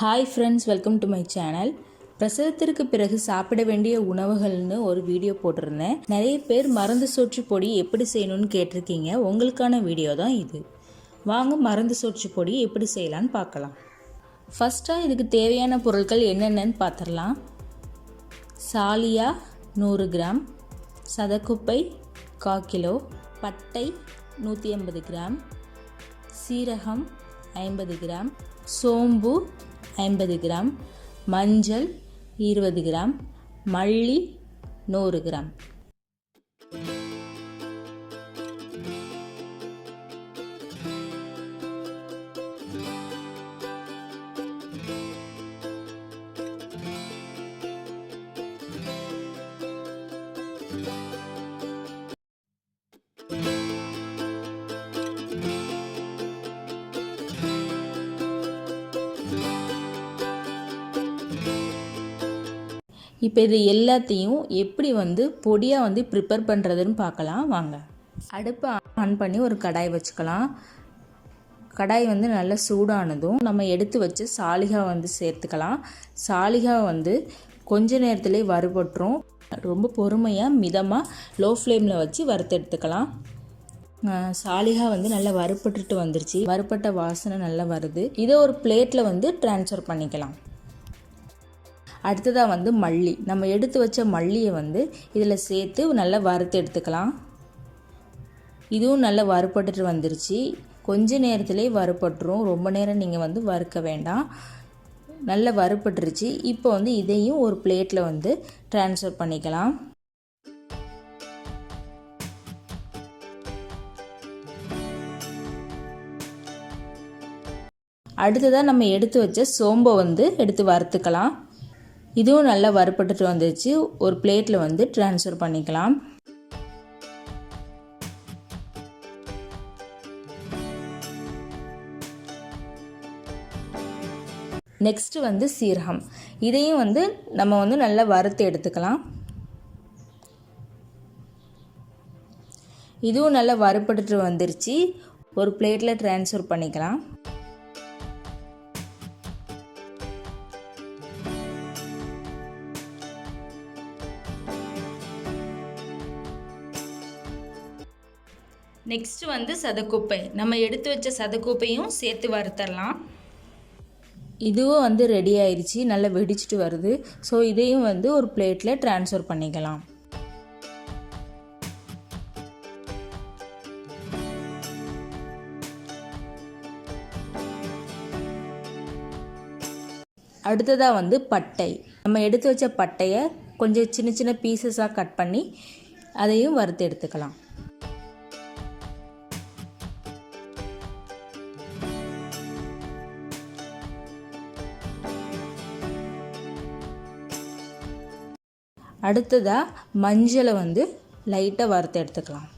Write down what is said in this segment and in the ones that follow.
Hi friends welcome to my channel பிரசவத்திற்கு பிறகு சாப்பிட வேண்டிய உணவுகள்னு ஒரு வீடியோ போட்டிருந்தேன். நிறைய பேர் மருந்து சோற்று பொடி எப்படி செய்யணும்னு கேட்டிருக்கீங்க. உங்களுக்கான வீடியோ தான் இது. வாங்க மருந்து சோற்று பொடி எப்படி செய்யலான்னு பார்க்கலாம். ஃபஸ்ட்டாக இதுக்கு தேவையான பொருட்கள் என்னென்னன்னு பார்த்துடலாம். சாலியா நூறு கிராம் சதக்குப்பை கா கிலோ பட்டை நூற்றி ஐம்பது கிராம் சீரகம் ஐம்பது கிராம் சோம்பு ஐம்பது கிராம். மஞ்சள் இருபது கிராம். மல்லி நூறு கிராம். இப்போ இது எல்லாத்தையும் எப்படி வந்து பொடியாக வந்து ப்ரிப்பேர் பண்ணுறதுன்னு பார்க்கலாம். வாங்க. அடுப்பை ஆன் பண்ணி ஒரு கடாய் வச்சுக்கலாம். கடாய் வந்து நல்லா சூடானதும் நம்ம எடுத்து வச்சு சாலிகா வந்து சேர்த்துக்கலாம். சாலிகா வந்து கொஞ்ச நேரத்திலே வறுபட்டுரும். ரொம்ப பொறுமையாக மிதமாக லோ ஃப்ளேமில் வச்சு வறுத்தெடுத்துக்கலாம் சாலிகா வந்து நல்லா வறுபட்டுட்டு வந்துருச்சு. வறுபட்ட வாசனை நல்லா வருது. இதை ஒரு பிளேட்டில் வந்து ட்ரான்ஸ்ஃபர் பண்ணிக்கலாம். அடுத்ததாக வந்து மல்லி. நம்ம எடுத்து வச்ச மல்லியை வந்து இதில் சேர்த்து நல்லா வறுத்து எடுத்துக்கலாம். இதுவும் நல்லா வறுபட்டுட்டு வந்துருச்சு. கொஞ்ச நேரத்துலேயே வறுபட்டுரும். ரொம்ப நேரம் நீங்கள் வந்து வறுக்க வேண்டாம். நல்லா வறுபட்டுருச்சு. இப்போ வந்து இதையும் ஒரு பிளேட்டில் வந்து ட்ரான்ஸ்ஃபர் பண்ணிக்கலாம். அடுத்ததாக நம்ம எடுத்து வச்ச சோம்பை வந்து எடுத்து வறுத்துக்கலாம். இதுவும் நல்லா வறுபட்டுட்டு வந்துச்சு ஒரு பிளேட்டில் வந்து ட்ரான்ஸ்ஃபர் பண்ணிக்கலாம். நெக்ஸ்ட்டு வந்து சீரகம். இதையும் வந்து நம்ம வந்து நல்லா வறுத்து எடுத்துக்கலாம். இதுவும் நல்லா வறுபட்டுட்டு வந்துருச்சு. ஒரு பிளேட்டில் ட்ரான்ஸ்ஃபர் பண்ணிக்கலாம். நெக்ஸ்ட் வந்து சதக்குப்பை. நம்ம எடுத்து வச்ச சதக்குப்பையும் சேர்த்து வறுத்தரலாம். இதுவும் வந்து ரெடி ஆயிடுச்சு நல்லா வெடிச்சிட்டு வருது. ஸோ இதையும் வந்து ஒரு பிளேட்டில் ட்ரான்ஸ்ஃபர் பண்ணிக்கலாம். அடுத்ததாக வந்து பட்டை. நம்ம எடுத்து வச்ச பட்டையை கொஞ்சம் சின்ன சின்ன பீசஸாக கட் பண்ணி அதையும் வறுத்து எடுத்துக்கலாம். அடுத்ததாக மஞ்சளை வந்து லைட்டாக வறுத்து எடுத்துக்கலாம்.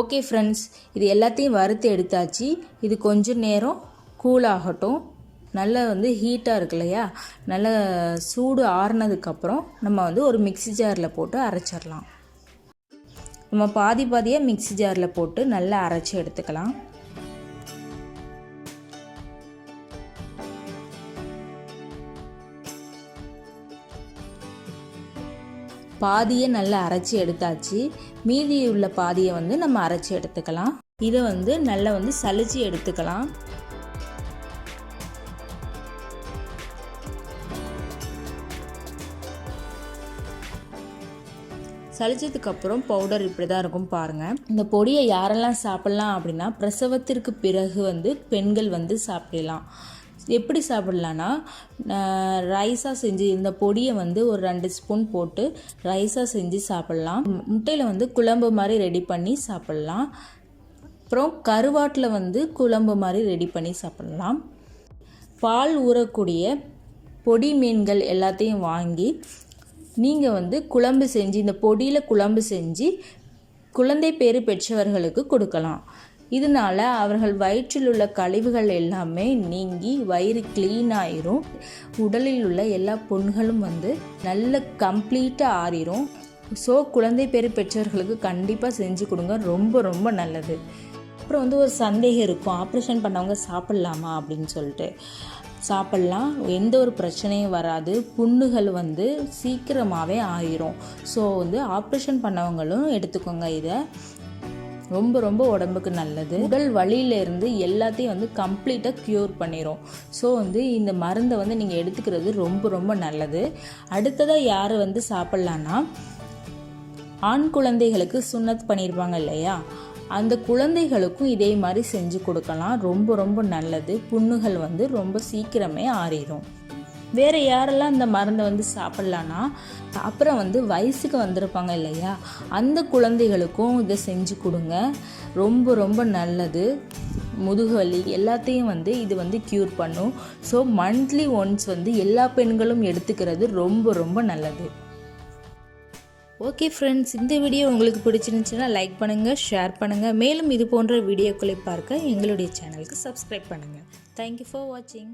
ஓகே ஃப்ரெண்ட்ஸ் இது எல்லாத்தையும் வறுத்து எடுத்தாச்சு. இது கொஞ்சம் நேரம் கூல் ஆகட்டும். நல்லா வந்து ஹீட்டாக இருக்கு இல்லையா? நல்லா சூடு ஆறுனதுக்கப்புறம் நம்ம வந்து ஒரு மிக்ஸி ஜாரில் போட்டு அரைச்சிடலாம். நம்ம பாதி பாதியாக மிக்ஸி ஜாரில் போட்டு நல்லா அரைச்சி எடுத்துக்கலாம். பாதியை நல்லா அரைச்சி எடுத்தாச்சு. மீதி உள்ள பாதியை வந்து நம்ம அரைச்சி எடுத்துக்கலாம். இதை வந்து நல்லா வந்து சலிச்சு எடுத்துக்கலாம். சளிச்சதுக்கப்புறம் பவுடர் இப்படி தான் இருக்கும் பாருங்கள் இந்த பொடியை யாரெல்லாம் சாப்பிட்லாம் அப்படின்னா பிரசவத்திற்கு பிறகு வந்து பெண்கள் வந்து சாப்பிடலாம். எப்படி சாப்பிட்லான்னா ரைஸாக செஞ்சு இந்த பொடியை வந்து ஒரு ரெண்டு ஸ்பூன் போட்டு ரைஸாக செஞ்சு சாப்பிட்லாம். முட்டையில் வந்து குழம்பு மாதிரி ரெடி பண்ணி சாப்பிட்லாம். அப்புறம் கருவாட்டில் வந்து குழம்பு மாதிரி ரெடி பண்ணி சாப்பிட்லாம். பால் ஊறக்கூடிய பொடி மீன்கள் எல்லாத்தையும் வாங்கி நீங்கள் வந்து குழம்பு செஞ்சு இந்த பொடியில் குழம்பு செஞ்சு குழந்தை பேறு பெற்றவர்களுக்கு கொடுக்கலாம். இதனால அவர்கள் வயிற்றில் உள்ள கழிவுகள் எல்லாமே நீங்கி வயிறு க்ளீன் ஆயிரும். உடலில் உள்ள எல்லா புண்களும் வந்து நல்ல கம்ப்ளீட்டாக ஆறிரும். ஸோ குழந்தை பேர் பெற்றவர்களுக்கு கண்டிப்பாக செஞ்சு கொடுங்க. ரொம்ப ரொம்ப நல்லது. அப்புறம் வந்து ஒரு சந்தேகம் இருக்கும். ஆப்ரேஷன் பண்ணவங்க சாப்பிட்லாமா அப்படின்னு சொல்லிட்டு. சாப்பிட்லாம். எந்த ஒரு பிரச்சனையும் வராது. புண்ணுகள் வந்து சீக்கிரமாகவே ஆயிரும். ஸோ வந்து ஆப்ரேஷன் பண்ணவங்களும் எடுத்துக்கோங்க இதை. ரொம்ப ரொம்ப உடம்புக்கு நல்லது. உடல் வழியிலேருந்து எல்லாத்தையும் வந்து கம்ப்ளீட்டாக க்யூர் பண்ணிடும் ஸோ வந்து இந்த மருந்தை வந்து நீங்கள் எடுத்துக்கிறது ரொம்ப ரொம்ப நல்லது. அடுத்ததாக யார் வந்து சாப்பிட்லான்னா ஆண் குழந்தைகளுக்கு சுண்ணத் பண்ணியிருப்பாங்க இல்லையா? அந்த குழந்தைகளுக்கும் இதே மாதிரி செஞ்சு கொடுக்கலாம். ரொம்ப ரொம்ப நல்லது. புண்ணுகள் வந்து ரொம்ப சீக்கிரமே ஆறிடும் வேறு யாரெல்லாம் இந்த மருந்தை வந்து சாப்பிட்லான்னா அப்புறம் வந்து வயசுக்கு வந்திருப்பாங்க இல்லையா? அந்த குழந்தைகளுக்கும் இதை செஞ்சு கொடுங்க. ரொம்ப ரொம்ப நல்லது. முதுகுவலி எல்லாத்தையும் வந்து இது வந்து க்யூர் பண்ணும். ஸோ மந்த்லி ஒன்ஸ் வந்து எல்லா பெண்களும் எடுத்துக்கிறது ரொம்ப ரொம்ப நல்லது. ஓகே ஃப்ரெண்ட்ஸ் இந்த வீடியோ உங்களுக்கு பிடிச்சிருந்துச்சுன்னா லைக் பண்ணுங்கள் ஷேர் பண்ணுங்கள் மேலும் இது போன்ற வீடியோக்களை பார்க்க எங்களுடைய சேனலுக்கு சப்ஸ்கிரைப் பண்ணுங்கள் தேங்க்யூ ஃபார் வாட்சிங்